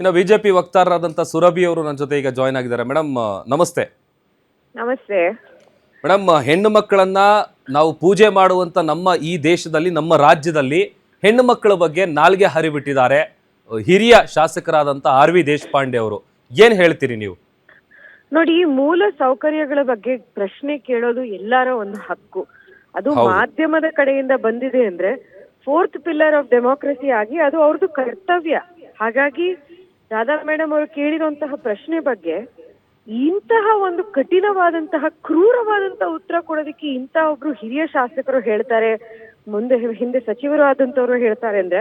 ಇನ್ನು ಬಿಜೆಪಿ ವಕ್ತಾರರಾದಂಥ ಸುರಭಿ ಅವರು ನನ್ನ ಜೊತೆ ಈಗ ಜಾಯ್ನ್ ಆಗಿದ್ದಾರೆ. ಮೇಡಮ್ ನಮಸ್ತೆ. ನಮಸ್ತೆ. ಮೇಡಮ್ ಹೆಣ್ಣು ಮಕ್ಕಳನ್ನ ನಾವು ಪೂಜೆ ಮಾಡುವಂತ ನಮ್ಮ ಈ ದೇಶದಲ್ಲಿ ನಮ್ಮ ರಾಜ್ಯದಲ್ಲಿ ಹೆಣ್ಣು ಮಕ್ಕಳ ಬಗ್ಗೆ ನಾಲ್ಗೆ ಹರಿಬಿಟ್ಟಿದ್ದಾರೆ. ಹಿರಿಯ ಶಾಸಕರಾದಂತ ಆರ್ ವಿ ದೇಶಪಾಂಡೆ ಅವರು. ಏನ್ ಹೇಳ್ತೀರಿ ನೀವು? ನೋಡಿ ಮೂಲ ಸೌಕರ್ಯಗಳ ಬಗ್ಗೆ ಪ್ರಶ್ನೆ ಕೇಳೋದು ಎಲ್ಲರ ಒಂದು ಹಕ್ಕು. ಅದು ಮಾಧ್ಯಮದ ಕಡೆಯಿಂದ ಬಂದಿದೆ ಅಂದ್ರೆ ಫೋರ್ತ್ ಪಿಲ್ಲರ್ ಆಫ್ ಡೆಮೋಕ್ರಸಿ ಆಗಿ ಅದು ಅವ್ರದ್ದು ಕರ್ತವ್ಯ. ಹಾಗಾಗಿ ರಾಧಾ ಮೇಡಮ್ ಅವರು ಕೇಳಿರುವಂತಹ ಪ್ರಶ್ನೆ ಬಗ್ಗೆ ಇಂತಹ ಒಂದು ಕಠಿಣವಾದಂತಹ ಕ್ರೂರವಾದಂತಹ ಉತ್ತರ ಕೊಡೋದಕ್ಕೆ ಇಂತಹ ಒಬ್ರು ಹಿರಿಯ ಶಾಸಕರು ಹೇಳ್ತಾರೆ ಮುಂದೆ ಹಿಂದೆ ಸಚಿವರು ಆದಂತವ್ರು ಹೇಳ್ತಾರೆ ಅಂದ್ರೆ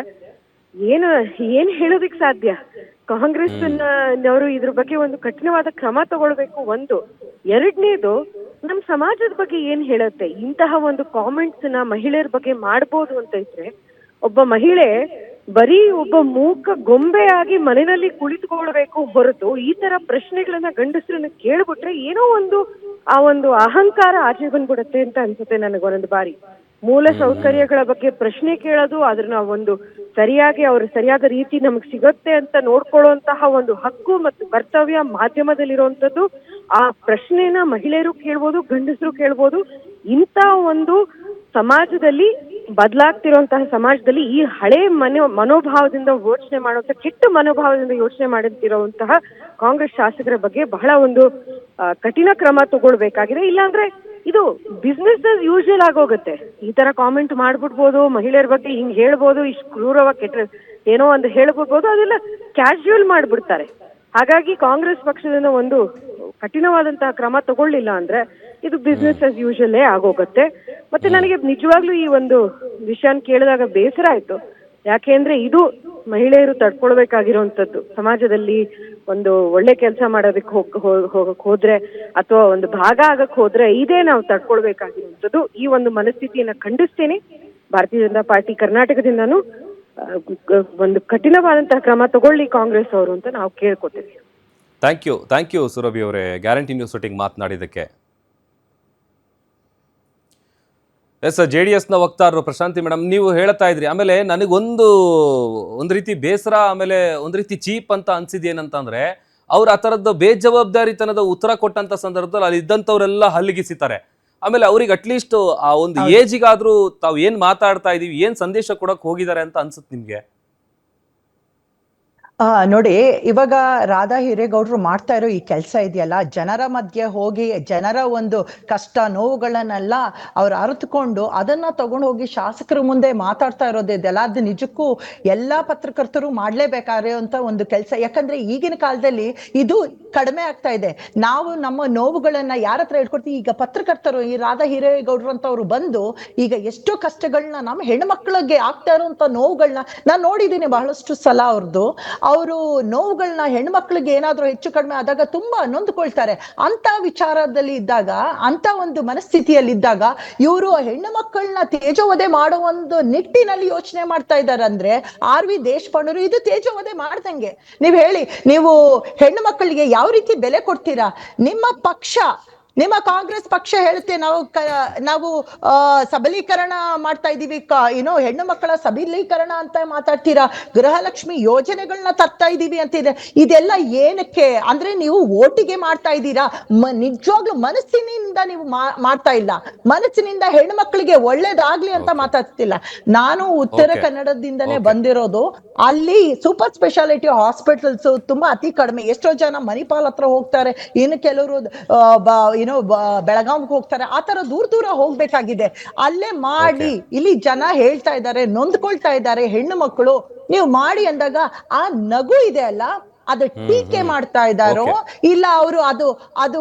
ಏನು ಏನ್ ಹೇಳೋದಿಕ್ ಸಾಧ್ಯ? ಕಾಂಗ್ರೆಸ್ ನವರು ಇದ್ರ ಬಗ್ಗೆ ಒಂದು ಕಠಿಣವಾದ ಕ್ರಮ ತಗೊಳ್ಬೇಕು ಒಂದು. ಎರಡನೇದು ನಮ್ ಸಮಾಜದ ಬಗ್ಗೆ ಏನ್ ಹೇಳುತ್ತೆ? ಇಂತಹ ಒಂದು ಕಾಮೆಂಟ್ಸ್ನ ಮಹಿಳೆಯರ ಬಗ್ಗೆ ಮಾಡ್ಬೋದು ಅಂತ ಇದ್ರೆ ಒಬ್ಬ ಮಹಿಳೆ ಬರೀ ಒಬ್ಬ ಮೂಕ ಗೊಂಬೆಯಾಗಿ ಮನೆಯಲ್ಲಿ ಕುಳಿತುಕೊಳ್ಬೇಕು ಹೊರತು ಈ ತರ ಪ್ರಶ್ನೆಗಳನ್ನ ಗಂಡಸರನ್ನ ಕೇಳ್ಬಿಟ್ರೆ ಏನೋ ಒಂದು ಆ ಒಂದು ಅಹಂಕಾರ ಆಚೆ ಬಂದ್ಬಿಡುತ್ತೆ ಅಂತ ಅನ್ಸುತ್ತೆ ನನಗೆ ಒಂದೊಂದು ಬಾರಿ. ಮೂಲ ಸೌಕರ್ಯಗಳ ಬಗ್ಗೆ ಪ್ರಶ್ನೆ ಕೇಳೋದು ಅದನ್ನ ಒಂದು ಸರಿಯಾಗಿ ಅವ್ರ ಸರಿಯಾದ ರೀತಿ ನಮಗ್ ಸಿಗುತ್ತೆ ಅಂತ ನೋಡ್ಕೊಳ್ಳುವಂತಹ ಒಂದು ಹಕ್ಕು ಮತ್ತು ಕರ್ತವ್ಯ ಮಾಧ್ಯಮದಲ್ಲಿರುವಂತದ್ದು ಆ ಪ್ರಶ್ನೆನ ಮಹಿಳೆಯರು ಕೇಳ್ಬೋದು ಗಂಡಸರು ಕೇಳ್ಬೋದು ಇಂತ ಒಂದು ಸಮಾಜದಲ್ಲಿ ಬದಲಾಗ್ತಿರುವಂತಹ ಸಮಾಜದಲ್ಲಿ ಈ ಹಳೆ ಮನೋ ಮನೋಭಾವದಿಂದ ಯೋಚನೆ ಮಾಡುವಂತ, ಕೆಟ್ಟ ಮನೋಭಾವದಿಂದ ಯೋಚನೆ ಮಾಡುತ್ತಿರುವಂತಹ ಕಾಂಗ್ರೆಸ್ ಶಾಸಕರ ಬಗ್ಗೆ ಬಹಳ ಒಂದು ಕಠಿಣ ಕ್ರಮ ತಗೊಳ್ಬೇಕಾಗಿದೆ. ಇಲ್ಲಾಂದ್ರೆ ಇದು ಬಿಸ್ನೆಸ್ ಆಸ್ ಯೂಶುವಲ್ ಆಗೋಗುತ್ತೆ. ಈ ತರ ಕಾಮೆಂಟ್ ಮಾಡ್ಬಿಡ್ಬೋದು, ಮಹಿಳೆಯರ ಬಗ್ಗೆ ಹಿಂಗ್ ಹೇಳ್ಬೋದು, ಇಷ್ಟು ಕ್ರೂರವಾಗಿ ಕೆಟ್ಟ ಏನೋ ಒಂದು ಹೇಳ್ಬಿಡ್ಬೋದು, ಅದೆಲ್ಲ ಕ್ಯಾಶುವಲ್ ಮಾಡ್ಬಿಡ್ತಾರೆ. ಹಾಗಾಗಿ ಕಾಂಗ್ರೆಸ್ ಪಕ್ಷದಿಂದ ಒಂದು ಕಠಿಣವಾದಂತಹ ಕ್ರಮ ತಗೊಳ್ಳಿಲ್ಲ ಅಂದ್ರೆ ಇದು ಬಿಸ್ನೆಸ್ ಆಸ್ ಯೂಶಲ್ ಆಗೋಗತ್ತೆ. ಮತ್ತೆ ನನಗೆ ನಿಜವಾಗ್ಲೂ ಈ ಒಂದು ವಿಷಯನ ಕೇಳಿದಾಗ ಬೇಸರ ಆಯ್ತು. ಯಾಕೆಂದ್ರೆ ಇದು ಮಹಿಳೆಯರು ತಡ್ಕೊಳ್ಬೇಕಾಗಿರುವಂತದ್ದು ಸಮಾಜದಲ್ಲಿ ಒಂದು ಒಳ್ಳೆ ಕೆಲಸ ಮಾಡೋದಕ್ಕೆ ಹೋಗ್ ಹೋಗಕ್ ಹೋದ್ರೆ ಅಥವಾ ಒಂದು ಭಾಗ ಆಗಕ್ ಹೋದ್ರೆ ಇದೇ ನಾವು ತಡ್ಕೊಳ್ಬೇಕಾಗಿರುವಂತದ್ದು ಈ ಒಂದು ಮನಸ್ಥಿತಿಯನ್ನ ಖಂಡಿಸ್ತೇನೆ. ಭಾರತೀಯ ಜನತಾ ಪಾರ್ಟಿ ಕರ್ನಾಟಕದಿಂದನೂ ಒಂದು ಕಠಿಣವಾದಂತಹ ಕ್ರಮ ತಗೊಳ್ಳಿ ಕಾಂಗ್ರೆಸ್ ಅವರು ಅಂತ ನಾವು ಕೇಳ್ಕೊತೇವೆ thank you thank you Surabhi ಅವರೇ. ಗ್ಯಾರಂಟಿ ನ್ಯೂಸ್ ಒಟ್ಟಿಗೆ ಮಾತನಾಡಿದ್ದಕ್ಕೆ. ಎಸ್ ಜೆ ಡಿ ಎಸ್ನ ವಕ್ತಾರರು ಪ್ರಶಾಂತಿ ಮೇಡಮ್ ನೀವು ಹೇಳ್ತಾ ಇದ್ರಿ, ಆಮೇಲೆ ನನಗೊಂದು ಒಂದು ರೀತಿ ಬೇಸರ, ಆಮೇಲೆ ಒಂದು ರೀತಿ ಚೀಪ್ ಅಂತ ಅನ್ಸಿದ್ ಅಂದರೆ ಅವ್ರು ಆ ಥರದ್ದು ಬೇಜವಾಬ್ದಾರಿತನದ ಉತ್ತರ ಕೊಟ್ಟಂತ ಸಂದರ್ಭದಲ್ಲಿ ಅಲ್ಲಿ ಇದ್ದಂಥವರೆಲ್ಲ ಹಲ್ಲಿಗಿಸಿತಾರೆ ಆಮೇಲೆ ಅವ್ರಿಗೆ ಅಟ್ಲೀಸ್ಟ್ ಆ ಒಂದು ಏಜಿಗಾದ್ರೂ ತಾವು ಏನ್ ಮಾತಾಡ್ತಾ ಇದೀವಿ ಏನ್ ಸಂದೇಶ ಕೊಡಕ್ ಹೋಗಿದ್ದಾರೆ ಅಂತ ಅನ್ಸುತ್ತೆ ನಿಮ್ಗೆ? ಆ, ನೋಡಿ, ಇವಾಗ ರಾಧಾ ಹಿರೇಗೌಡರು ಮಾಡ್ತಾ ಇರೋ ಈ ಕೆಲಸ ಇದೆಯಲ್ಲ, ಜನರ ಮಧ್ಯೆ ಹೋಗಿ, ಜನರ ಒಂದು ಕಷ್ಟ, ನೋವುಗಳನ್ನೆಲ್ಲ ಅವ್ರು ಅರಿತುಕೊಂಡು ಅದನ್ನ ತಗೊಂಡು ಹೋಗಿ ಶಾಸಕರ ಮುಂದೆ ಮಾತಾಡ್ತಾ ಇರೋದಿದೆಯಲ್ಲ ಅದು ನಿಜಕ್ಕೂ ಎಲ್ಲಾ ಪತ್ರಕರ್ತರು ಮಾಡ್ಲೇಬೇಕಾಗಿರುವಂತ ಒಂದು ಕೆಲಸ. ಯಾಕಂದ್ರೆ ಈಗಿನ ಕಾಲದಲ್ಲಿ ಇದು ಕಡಿಮೆ ಆಗ್ತಾ ಇದೆ. ನಾವು ನಮ್ಮ ನೋವುಗಳನ್ನ ಯಾರ ಹತ್ರ ಇಟ್ಕೊಡ್ತೀವಿ ಈಗ ಪತ್ರಕರ್ತರು, ಈ ರಾಧಾ ಹಿರೇಗೌಡರು ಅಂತವ್ರು ಬಂದು ಈಗ ಎಷ್ಟೋ ಕಷ್ಟಗಳನ್ನ ನಮ್ಮ ಹೆಣ್ಮಕ್ಳಿಗೆ ಆಗ್ತಾ ಇರುವಂತ ನೋವುಗಳನ್ನ ನಾನು ನೋಡಿದ್ದೀನಿ ಬಹಳಷ್ಟು ಸಲ ಅವ್ರದ್ದು ಅವರು ನೋವುಗಳನ್ನ ಹೆಣ್ಮಕ್ಳಿಗೆ ಏನಾದರೂ ಹೆಚ್ಚು ಕಡಿಮೆ ಆದಾಗ ತುಂಬಾ ನೊಂದ್ಕೊಳ್ತಾರೆ. ಅಂತ ವಿಚಾರದಲ್ಲಿ ಇದ್ದಾಗ, ಅಂತ ಒಂದು ಮನಸ್ಥಿತಿಯಲ್ಲಿ ಇದ್ದಾಗ ಇವರು ಹೆಣ್ಣು ಮಕ್ಕಳನ್ನ ತೇಜೋವಧೆ ಮಾಡೋ ಒಂದು ನಿಟ್ಟಿನಲ್ಲಿ ಯೋಚನೆ ಮಾಡ್ತಾ ಇದ್ದಾರೆ ಅಂದ್ರೆ ಆರ್ ವಿ ದೇಶಪಾಂಡರು ಇದು ತೇಜೋವಧೆ ಮಾಡ್ದಂಗೆ. ನೀವು ಹೇಳಿ, ನೀವು ಹೆಣ್ಣು ಮಕ್ಕಳಿಗೆ ಯಾವ ರೀತಿ ಬೆಲೆ ಕೊಡ್ತೀರಾ? ನಿಮ್ಮ ಪಕ್ಷ ನಿಮ್ಮ ಕಾಂಗ್ರೆಸ್ ಪಕ್ಷ ಹೇಳುತ್ತೆ ನಾವು ಕ ನಾವು ಸಬಲೀಕರಣ ಮಾಡ್ತಾ ಇದ್ದೀವಿ ಕ ಏನೋ ಹೆಣ್ಣು ಮಕ್ಕಳ ಸಬಲೀಕರಣ ಅಂತ ಮಾತಾಡ್ತೀರಾ? ಗೃಹಲಕ್ಷ್ಮಿ ಯೋಜನೆಗಳನ್ನ ತರ್ತಾ ಇದೀವಿ ಅಂತಿದೆ. ಇದೆಲ್ಲ ಏನಕ್ಕೆ? ಅಂದ್ರೆ ನೀವು ಓಟಿಗೆ ಮಾಡ್ತಾ ಇದ್ದೀರಾ ಮ ನಿಜವಾಗ್ಲೂ ಮನಸ್ಸಿನಿಂದ ನೀವು ಮಾಡ್ತಾ ಇಲ್ಲ. ಮನಸ್ಸಿನಿಂದ ಹೆಣ್ಣು ಮಕ್ಕಳಿಗೆ ಒಳ್ಳೇದಾಗ್ಲಿ ಅಂತ ಮಾತಾಡ್ತಿಲ್ಲ. ನಾನು ಉತ್ತರ. ಕನ್ನಡದಿಂದನೇ ಬಂದಿರೋದು ಅಲ್ಲಿ ಸೂಪರ್ ಸ್ಪೆಷಾಲಿಟಿ ಹಾಸ್ಪಿಟಲ್ಸ್ ತುಂಬಾ ಅತಿ ಕಡಿಮೆ. ಎಷ್ಟೋ ಜನ ಮಣಿಪಾಲ್ ಹತ್ರ ಹೋಗ್ತಾರೆ. ಇನ್ನು ಕೆಲವರು ಏನೋ ಬೆಳಗಾವಿಗೆ ಹೋಗ್ತಾರೆ. ಆ ತರ ದೂರ ದೂರ ಹೋಗ್ಬೇಕಾಗಿದೆ. ಅಲ್ಲೇ ಮಾಡಿ ಇಲ್ಲಿ ಜನ ಹೇಳ್ತಾ ಇದ್ದಾರೆ ನೊಂದ್ಕೊಳ್ತಾ ಇದ್ದಾರೆ ಹೆಣ್ಣು ಮಕ್ಕಳು ನೀವು ಮಾಡಿ ಅಂದಾಗ ಆ ನಗು ಇದೆ ಅಲ್ಲ? ಅದು ಟೀಕೆ ಮಾಡ್ತಾ ಇದ್ದಾರೋ ಇಲ್ಲ ಅವರು ಅದು ಅದು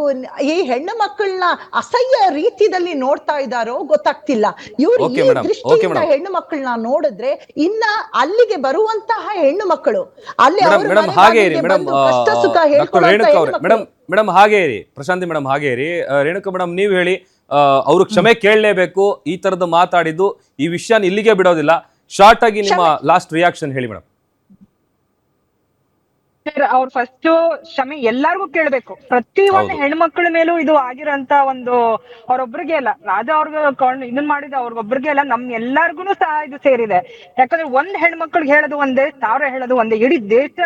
ಈ ಹೆಣ್ಣು ಮಕ್ಕಳನ್ನ ಅಸಹ್ಯ ರೀತಿಯಲ್ಲಿ ನೋಡ್ತಾ ಇದ್ದಾರೋ ಗೊತ್ತಾಗ್ತಿಲ್ಲ. ಇವರು ಈ ದೃಷ್ಟಿಯಿಂದ ಹೆಣ್ಣು ಮಕ್ಕಳನ್ನ ನೋಡಿದ್ರೆ ಇನ್ನ ಅಲ್ಲಿಗೆ ಬರುವಂತಹ ಹೆಣ್ಣು ಮಕ್ಕಳು ಅಲ್ಲಿ ಕಷ್ಟ ಸುಖ ಮೇಡಮ್ ಮೇಡಮ್ ಹಾಗೆ ಇರಿ ಪ್ರಶಾಂತಿ ಮೇಡಮ್ ಹಾಗೆ ಇರಿ. ರೇಣುಕ ಮೇಡಮ್ ನೀವು ಹೇಳಿ ಅವರು ಕ್ಷಮೆ ಕೇಳಲೇಬೇಕು ಈ ತರದ ಮಾತಾಡಿದ್ದು ಈ ವಿಷಯನ ಇಲ್ಲಿಗೆ ಬಿಡೋದಿಲ್ಲ. ಶಾರ್ಟ್ ಆಗಿ ನಿಮ್ಮ ಲಾಸ್ಟ್ ರಿಯಾಕ್ಷನ್ ಹೇಳಿ ಮೇಡಮ್. ಅವ್ರು ಫಸ್ಟ್ ಕ್ಷಮೆ ಎಲ್ಲಾರ್ಗು ಕೇಳ್ಬೇಕು. ಪ್ರತಿ ಒಂದು ಹೆಣ್ಮಕ್ಳ ಮೇಲೂ ಇದು ಆಗಿರೋಂತ ಒಂದು ಅವ್ರೊಬ್ರಿಗೆ ಅಲ್ಲ. ರಾಜಾ ಅವ್ರಿಗೆ ಇದನ್ ಮಾಡಿದ ಅವ್ರಿಗೊಬ್ರಿಗೆ ಅಲ್ಲ ನಮ್ ಎಲ್ಲಾರ್ಗುನು ಸಹ ಇದು ಸೇರಿದೆ. ಯಾಕಂದ್ರೆ ಒಂದ್ ಹೆಣ್ಮಕ್ಳಿಗೆ ಹೇಳೋದು ಒಂದೇ ಸಾವಿರ ಹೇಳೋದು ಒಂದೇ. ಇಡೀ ದೇಶ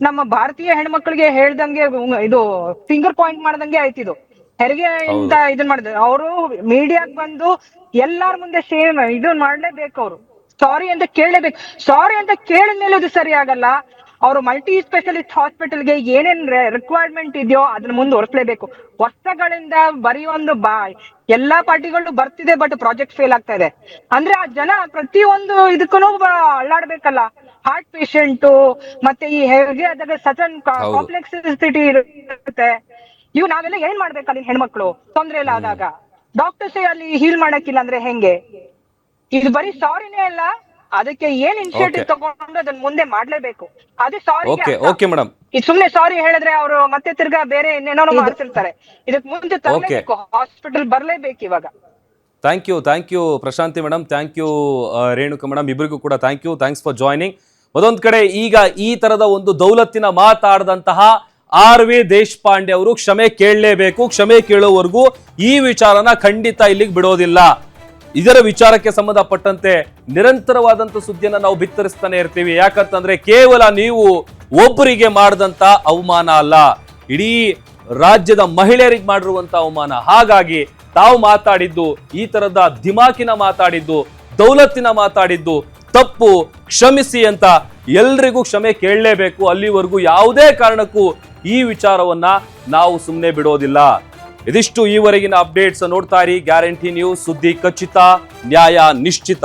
ನಮ್ಮ ಭಾರತೀಯ ಹೆಣ್ಮಕ್ಳಿಗೆ ಹೇಳ್ದಂಗೆ ಇದು ಫಿಂಗರ್ ಪಾಯಿಂಟ್ ಮಾಡ್ದಂಗೆ ಆಯ್ತಿದು ಹೆರಿಗೆ ಇಂದ ಇದನ್ ಮಾಡಿದ್ರು ಅವರು ಮೀಡಿಯಾಗ್ ಬಂದು ಎಲ್ಲಾರ್ ಮುಂದೆ ಸೇಮ್ ಇದನ್ ಮಾಡ್ಲೇಬೇಕು ಅವ್ರು. ಸಾರಿ ಅಂತ ಕೇಳಲೇಬೇಕು ಸಾರಿ ಅಂತ ಕೇಳಿದ್ಮೇಲೆ ಅದು ಸರಿ ಆಗಲ್ಲ ಅವರು ಮಲ್ಟಿ ಸ್ಪೆಷಲಿಸ್ಟ್ ಹಾಸ್ಪಿಟಲ್ಗೆ ಏನೇನ್ ರಿಕ್ವೈರ್ಮೆಂಟ್ ಇದೆಯೋ ಅದನ್ನ ಮುಂದುವರ್ಸ್ಲೇಬೇಕು ವರ್ಷಗಳಿಂದ ಬರೀ ಒಂದು ಬಾ ಎಲ್ಲಾ ಪಾರ್ಟಿಗಳು ಬರ್ತಿದೆ ಬಟ್ ಪ್ರಾಜೆಕ್ಟ್ ಫೇಲ್ ಆಗ್ತಾ ಇದೆ. ಅಂದ್ರೆ ಆ ಜನ ಪ್ರತಿಯೊಂದು ಇದಕ್ಕೂ ಅಳ್ಳಾಡ್ಬೇಕಲ್ಲ ಹಾರ್ಟ್ ಪೇಷಂಟ್ ಮತ್ತೆ ಈ ಹೆರಿಗೆ ಹೌದು. ಕಾಂಪ್ಲೆಕ್ಸಿಟಿ ಇರುತ್ತೆ. ಇವ್ ನಾವೆಲ್ಲ ಏನ್ ಮಾಡ್ಬೇಕಲ್ಲ ಅಲ್ಲಿ ಹೆಣ್ಮಕ್ಳು? ತೊಂದ್ರೆ ಇಲ್ಲ ಆದಾಗ. ಡಾಕ್ಟರ್ಸ್ ಅಲ್ಲಿ ಹೀಲ್ ಮಾಡಕ್ಕಿಲ್ಲ ಅಂದ್ರೆ ಹೆಂಗೆ? ಇದು ಬರೀ ಸಾರಿನೇ ಅಲ್ಲ. ಅದಕ್ಕೆ ಏನ್ ಇನಿಷಿಯೇಟಿವ್. ತಗೊಂಡು ಅದನ್ನ ಮುಂದೆ ಮಾಡ್ಲೇಬೇಕು? ಅದು ಸಾರಿ ಓಕೆ ಓಕೆ ಮೇಡಮ್ ಇದು ಸುಮ್ನೆ ಸಾರಿ ಹೇಳಿದ್ರೆ ಅವರು ಮತ್ತೆ ತಿರ್ಗಾ ಬೇರೆ ಇನ್ನೇನೋ ಮಾಡ್ತಿರ್ತಾರೆ. ಇದಕ್ ಮುಂದೆ ತರಲೇಬೇಕು. ಹಾಸ್ಪಿಟಲ್ ಬರ್ಲೇಬೇಕು ಇವಾಗ. Thank you thank you Prashanti madam thank you Renuka madam ಇಬ್ಬರಿಗೂ ಕೂಡ thank you thanks for joining ಮತ್ತೊಂದು ಕಡೆ ಈಗ ಈ ತರದ ಒಂದು ದೌಲತ್ತಿನ ಮಾತಾಡದಂತಹ ಆರ್ ವಿ ದೇಶಪಾಂಡೆ ಅವರು ಕ್ಷಮೆ ಕೇಳಲೇಬೇಕು. ಕ್ಷಮೆ ಕೇಳೋವರೆಗೂ ಈ ವಿಚಾರನ ಖಂಡಿತ ಇಲ್ಲಿಗೆ ಬಿಡೋದಿಲ್ಲ. ಇದರ ವಿಚಾರಕ್ಕೆ ಸಂಬಂಧಪಟ್ಟಂತೆ ನಿರಂತರವಾದಂತ ಸುದ್ದಿಯನ್ನು ನಾವು ಬಿತ್ತರಿಸ್ತಾನೆ ಇರ್ತೀವಿ. ಯಾಕಂತಂದ್ರೆ ಕೇವಲ ನೀವು ಒಬ್ಬರಿಗೆ ಮಾಡಿದಂತ ಅವಮಾನ ಅಲ್ಲ. ಇಡೀ ರಾಜ್ಯದ ಮಹಿಳೆಯರಿಗೆ ಮಾಡಿರುವಂತ ಅವಮಾನ. ಹಾಗಾಗಿ ತಾವು ಮಾತಾಡಿದ್ದು ಈ ತರದ ದಿಮಾಕಿನ ಮಾತಾಡಿದ್ದು, ದೌಲತ್ತಿನ ಮಾತಾಡಿದ್ದು ತಪ್ಪು, ಕ್ಷಮಿಸಿ ಅಂತ ಎಲ್ರಿಗೂ ಕ್ಷಮೆ ಕೇಳಲೇಬೇಕು. ಅಲ್ಲಿವರೆಗೂ ಯಾವುದೇ ಕಾರಣಕ್ಕೂ ಈ ವಿಚಾರವನ್ನ ನಾವು ಸುಮ್ಮನೆ ಬಿಡೋದಿಲ್ಲ. ಇದಿಷ್ಟು ಈವರೆಗಿನ ಅಪ್ಡೇಟ್ಸ್ ನೋಡ್ತಾ ಇರಿ. ಗ್ಯಾರಂಟಿ ನ್ಯೂಸ್ ಸುದ್ದಿ ಖಚಿತ ನ್ಯಾಯ ನಿಶ್ಚಿತ.